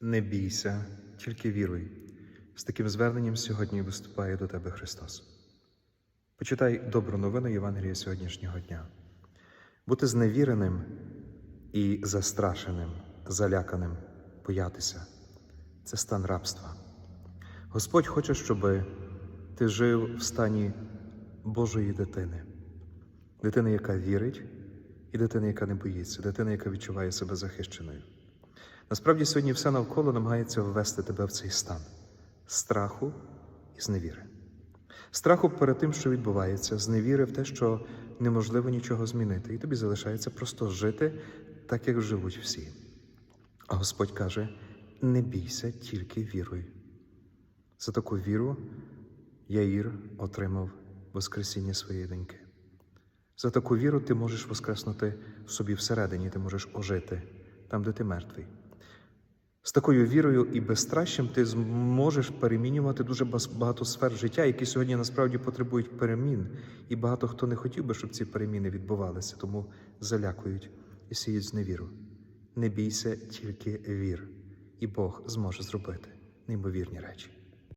Не бійся, тільки віруй. З таким зверненням сьогодні виступає до тебе Христос. Почитай добру новину Євангелія сьогоднішнього дня. Бути зневіреним і застрашеним, заляканим, боятися це стан рабства. Господь хоче, щоб ти жив в стані Божої дитини, дитини, яка вірить, і дитини, яка не боїться, дитини, яка відчуває себе захищеною. Насправді сьогодні все навколо намагається ввести тебе в цей стан страху і зневіри. Страху перед тим, що відбувається, зневіри в те, що неможливо нічого змінити, і тобі залишається просто жити так, як живуть всі. А Господь каже: не бійся, тільки віруй. За таку віру Яїр отримав Воскресіння своєї доньки. За таку віру ти можеш воскреснути собі всередині, ти можеш ожити там, де ти мертвий. З такою вірою і безстращем ти зможеш перемінювати дуже багато сфер життя, які сьогодні насправді потребують перемін. І багато хто не хотів би, щоб ці переміни відбувалися, тому залякують і сіють зневіру. Не бійся, тільки вір, і Бог зможе зробити неймовірні речі.